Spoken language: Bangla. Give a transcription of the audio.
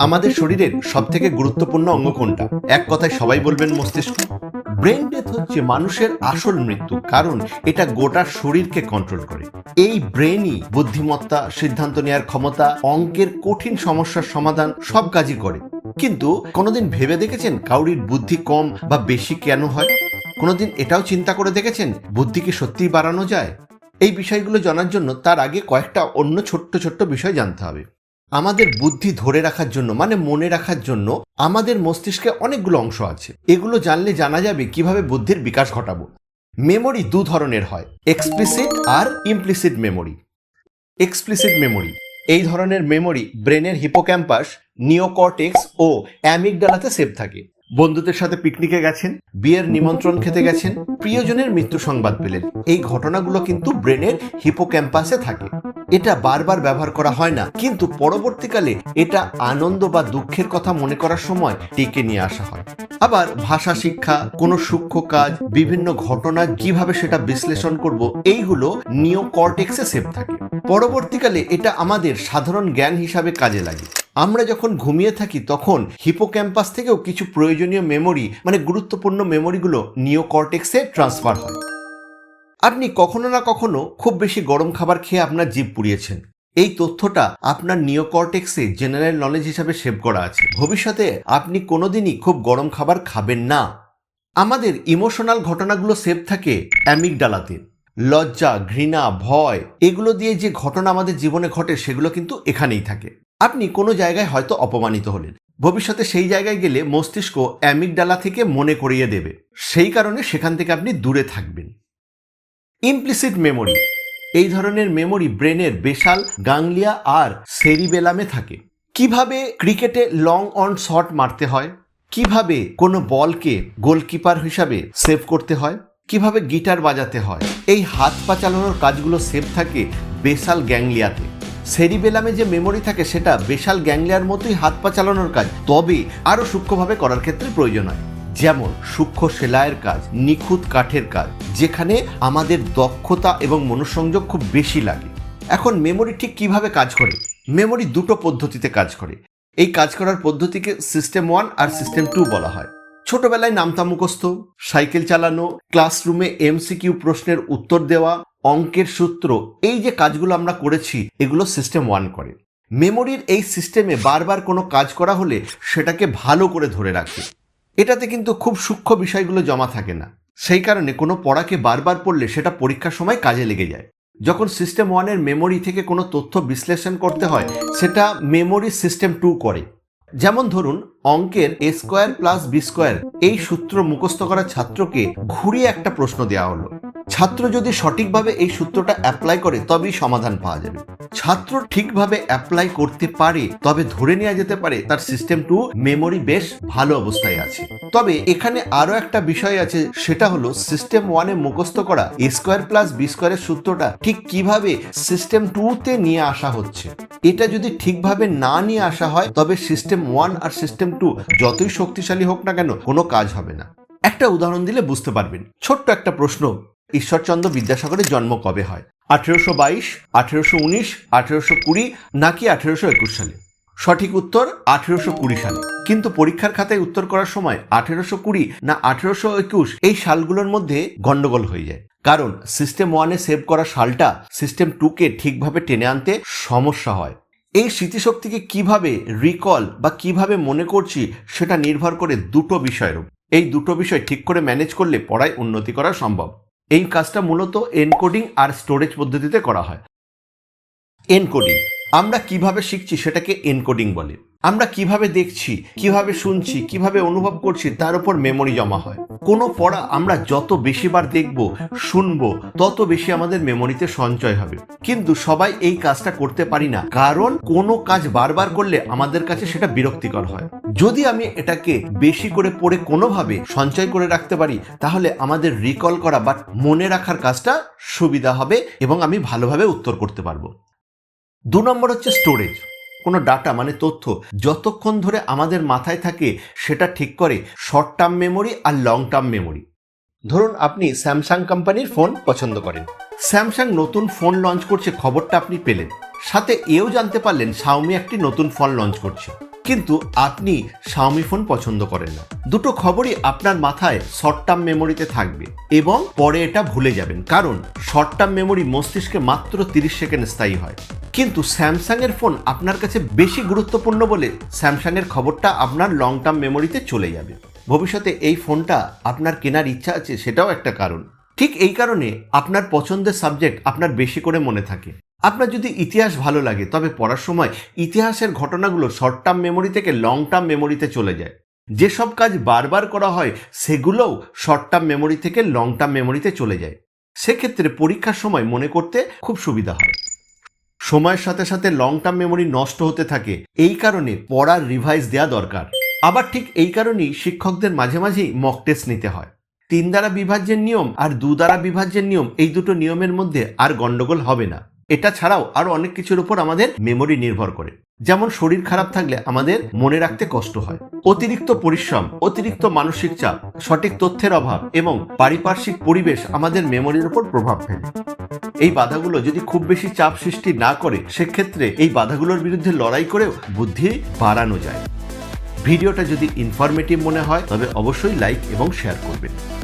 আমাদের শরীরের সব থেকে গুরুত্বপূর্ণ অঙ্গ কোনটা? এক কথায় সবাই বলবেন মস্তিষ্ক। ব্রেন ডেথ হচ্ছে মানুষের আসল মৃত্যু, কারণ এটা গোটা শরীরকে কন্ট্রোল করে। এই ব্রেনই বুদ্ধিমত্তা, সিদ্ধান্ত নেওয়ার ক্ষমতা, অঙ্কের কঠিন সমস্যার সমাধান সব কাজই করে। কিন্তু কোনোদিন ভেবে দেখেছেন কাউরির বুদ্ধি কম বা বেশি কেন হয়? কোনোদিন এটাও চিন্তা করে দেখেছেন বুদ্ধি কি সত্যিই বাড়ানো যায়? এই বিষয়গুলো জানার জন্য তার আগে কয়েকটা অন্য ছোট্ট ছোট্ট বিষয় জানতে হবে। আমাদের বুদ্ধি ধরে রাখার জন্য মানে মনে রাখার জন্য আমাদের মস্তিষ্কে অনেকগুলো অংশ আছে। এগুলো জানলে জানা যাবে কীভাবে বুদ্ধির বিকাশ ঘটাবো। মেমোরি দু ধরনের হয় এক্সপ্লিসিট আর ইমপ্লিসিট মেমোরি এক্সপ্লিসিট মেমোরি এই ধরনের মেমোরি ব্রেনের হিপোক্যাম্পাস নিওকর্টেক্স ও অ্যামিগডালাতে সেভ থাকে। বন্ধুদের সাথে পিকনিকে গেছেন, বিয়ের নিমন্ত্রণ খেতে গেছেন, প্রিয়জনের মৃত্যু সংবাদ পেলেন। এই ঘটনাগুলো কিন্তু ব্রেনের হিপোক্যাম্পাসে থাকে। এটা বারবার ব্যবহার করা হয় না। কিন্তু পরবর্তীকালে এটা আনন্দ বা দুঃখের কথা মনে করার সময় টেকে নিয়ে আসা হয়। আবার ভাষা, শিক্ষা, কোনো সূক্ষ্ম কাজ, বিভিন্ন ঘটনা কীভাবে সেটা বিশ্লেষণ করব এইগুলো নিওকর্টেক্সে সেভ থাকে। পরবর্তীকালে এটা আমাদের সাধারণ জ্ঞান হিসাবে কাজে লাগে। আমরা যখন ঘুমিয়ে থাকি তখন হিপোক্যাম্পাস থেকেও কিছু প্রয়োজনীয় মেমোরি মানে গুরুত্বপূর্ণ মেমোরিগুলো নিওকর্টেক্সে ট্রান্সফার হয়। আপনি কখনো না কখনো খুব বেশি গরম খাবার খেয়ে আপনার জিভ পুড়িয়েছেন। এই তথ্যটা আপনার নিওকর্টেক্সে জেনারেল নলেজ হিসাবে সেভ করা আছে। ভবিষ্যতে আপনি কোনোদিনই খুব গরম খাবার খাবেন না। আমাদের ইমোশনাল ঘটনাগুলো সেভ থাকে অ্যামিগডালাতে। লজ্জা, ঘৃণা, ভয়, এগুলো দিয়ে যে ঘটনা আমাদের জীবনে ঘটে সেগুলো কিন্তু এখানেই থাকে। আপনি কোনো জায়গায় হয়তো অপমানিত হলেন। ভবিষ্যতে সেই জায়গায় গেলে মস্তিষ্ক অ্যামিগডালা থেকে মনে করিয়ে দেবে। সেই কারণে সেখান থেকে আপনি দূরে থাকবেন। ইমপ্লিসিট মেমোরি এই ধরনের মেমোরি ব্রেনের বেশাল, গাংলিয়া আর সেরিবেলামে থাকে। কীভাবে ক্রিকেটে লং অন শট মারতে হয়? কীভাবে কোনো বলকে গোলকিপার হিসাবে সেভ করতে হয়? কীভাবে গিটার বাজাতে হয়? এই হাত পা চালানোর কাজগুলো সেভ থাকে বেশাল গ্যাংলিয়াতে। সেরিবেলামে যে মেমোরি থাকে সেটা বেশাল গ্যাংলিয়ার মতোই হাত পা চালানোর কাজ, তবে আরও সূক্ষ্মভাবে করার ক্ষেত্রে প্রয়োজন হয়। যেমন সূক্ষ্ম সেলাইয়ের কাজ, নিখুঁত কাঠের কাজ, যেখানে আমাদের দক্ষতা এবং মনোসংযোগ খুব বেশি লাগে। এখন মেমোরি ঠিক কীভাবে কাজ করে? মেমোরি দুটো পদ্ধতিতে কাজ করে। এই কাজ করার পদ্ধতিকে সিস্টেম ওয়ান আর সিস্টেম টু বলা হয়। ছোটবেলায় নামতা মুখস্থ, সাইকেল চালানো ক্লাসরুমে এমসিকিউ প্রশ্নের উত্তর দেওয়া, অঙ্কের সূত্র, এই যে কাজগুলো আমরা করেছি, এগুলো সিস্টেম ওয়ান করে। মেমোরির এই সিস্টেমে বারবার কোনো কাজ করা হলে সেটাকে ভালো করে ধরে রাখে। এটাতে কিন্তু খুব সূক্ষ্ম বিষয়গুলো জমা থাকে না। সেই কারণে কোনো পড়াকে বারবার পড়লে সেটা পরীক্ষার সময় কাজে লেগে যায়। যখন সিস্টেম ওয়ানের মেমোরি থেকে কোনো তথ্য বিশ্লেষণ করতে হয়, সেটা মেমোরি সিস্টেম টু করে। যেমন ধরুন, অঙ্কের A square plus B square এই সূত্র মুখস্থ করা ছাত্রকে ঘুরিয়ে একটা প্রশ্ন দেওয়া হলো। ছাত্র যদি সঠিকভাবে এই সূত্রটা অ্যাপ্লাই করে, তবেই সমাধান পাওয়া যাবে। ছাত্র ঠিকভাবে অ্যাপ্লাই করতে পারে, তবে ধরে নেওয়া যেতে পারে তার সিস্টেম টু মেমোরি বেশ ভালো অবস্থায় আছে। তবে এখানে আরও একটা বিষয় আছে, সেটা হলো সিস্টেম ওয়ানে মুখস্থ করা এ স্কোয়ার প্লাস বি স্কোয়ারের সূত্রটা ঠিক কীভাবে সিস্টেম টুতে নিয়ে আসা হচ্ছে। এটা যদি ঠিকভাবে না নিয়ে আসা হয়, তবে সিস্টেম ওয়ান আর সিস্টেম টু যতই শক্তিশালী হোক না কেন, কোনো কাজ হবে না। একটা উদাহরণ দিলে বুঝতে পারবেন। ছোট্ট একটা প্রশ্ন ঈশ্বরচন্দ্র বিদ্যাসাগরের জন্ম কবে হয়? আঠেরোশো বাইশ, আঠেরোশো উনিশ, আঠেরোশো কুড়ি, নাকি আঠেরোশো একুশ সালে? সঠিক উত্তর, আঠেরোশো কুড়ি সালে। কিন্তু পরীক্ষার খাতায় উত্তর করার সময় আঠেরোশো কুড়ি না আঠেরোশো একুশ এই সালগুলোর মধ্যে গন্ডগোল হয়ে যায়। কারণ সিস্টেম ওয়ানে সেভ করা সালটা সিস্টেম টুকে ঠিকভাবে টেনে আনতে সমস্যা হয়। এই স্মৃতিশক্তিকে কীভাবে রিকল বা কীভাবে মনে করছি সেটা নির্ভর করে দুটো বিষয়ের এই দুটো বিষয় ঠিক করে ম্যানেজ করলে পড়ায় উন্নতি করা সম্ভব। এই কাজটা মূলত এনকোডিং আর স্টোরেজ পদ্ধতিতে করা হয়। এনকোডিং, আমরা কীভাবে শিখছি সেটাকে এনকোডিং বলে। আমরা কীভাবে দেখছি, কীভাবে শুনছি, কীভাবে অনুভব করছি, তার উপর মেমোরি জমা হয়। কোনো পড়া আমরা যত বেশিবার দেখব, শুনব, তত বেশি আমাদের মেমোরিতে সঞ্চয় হবে। কিন্তু সবাই এই কাজটা করতে পারি না, কারণ কোনো কাজ বারবার করলে আমাদের কাছে সেটা বিরক্তিকর হয়। যদি আমি এটাকে বেশি করে পড়ে কোনোভাবে সঞ্চয় করে রাখতে পারি, তাহলে আমাদের রিকল করা বা মনে রাখার কাজটা সুবিধা হবে এবং আমি ভালোভাবে উত্তর করতে পারব। দু নম্বর হচ্ছে স্টোরেজ কোনো ডাটা মানে তথ্য যতক্ষণ ধরে আমাদের মাথায় থাকে সেটা ঠিক করে শর্ট টার্ম মেমোরি আর লং টার্ম মেমোরি ধরুন আপনি স্যামসাং কোম্পানির ফোন পছন্দ করেন। স্যামসাং নতুন ফোন লঞ্চ করছে খবরটা আপনি পেলেন। সাথে এও জানতে পারলেন শাওমি একটি নতুন ফোন লঞ্চ করছে। কিন্তু আপনি শাওমি ফোন পছন্দ করেন না। দুটো খবরই আপনার মাথায় শর্ট টার্ম মেমোরিতে থাকবে এবং পরে এটা ভুলে যাবেন। কারণ শর্ট টার্ম মেমোরি মস্তিষ্কে মাত্র তিরিশ সেকেন্ড স্থায়ী হয়। কিন্তু স্যামসাং এর ফোন আপনার কাছে বেশি গুরুত্বপূর্ণ বলে স্যামসাং এর খবরটা আপনার লং টার্ম মেমোরিতে চলে যাবে। ভবিষ্যতে এই ফোনটা আপনার কেনার ইচ্ছা আছে সেটাও একটা কারণ। ঠিক এই কারণে আপনার পছন্দের সাবজেক্ট আপনার বেশি করে মনে থাকে। আপনার যদি ইতিহাস ভালো লাগে, তবে পড়ার সময় ইতিহাসের ঘটনাগুলো শর্ট টার্ম মেমোরি থেকে লং টার্ম মেমোরিতে চলে যায়। যেসব কাজ বারবার করা হয়, সেগুলোও শর্ট টার্ম মেমোরি থেকে লং টার্ম মেমোরিতে চলে যায়। সেক্ষেত্রে পরীক্ষার সময় মনে করতে খুব সুবিধা হয়। সময়ের সাথে সাথে লং টার্ম মেমোরি নষ্ট হতে থাকে। এই কারণে পড়ার রিভাইজ দেওয়া দরকার। আবার ঠিক এই কারণেই শিক্ষকদের মাঝে মাঝেই মক টেস্ট নিতে হয়। তিন দ্বারা বিভাজ্যের নিয়ম আর দু দ্বারা বিভাজ্যের নিয়ম এই দুটো নিয়মের মধ্যে আর গণ্ডগোল হবে না। এটা ছাড়াও আরও অনেক কিছুর উপর আমাদের মেমোরি নির্ভর করে। যেমন শরীর খারাপ থাকলে আমাদের মনে রাখতে কষ্ট হয়। অতিরিক্ত পরিশ্রম, অতিরিক্ত মানসিক চাপ, সঠিক তথ্যের অভাব এবং পারিপার্শ্বিক পরিবেশ আমাদের মেমোরির উপর প্রভাব ফেলে। এই বাধাগুলো যদি খুব বেশি চাপ সৃষ্টি না করে, সেক্ষেত্রে এই বাধাগুলোর বিরুদ্ধে লড়াই করেও বুদ্ধি বাড়ানো যায়। ভিডিওটা যদি ইনফরমেটিভ মনে হয়, তবে অবশ্যই লাইক এবং শেয়ার করবেন।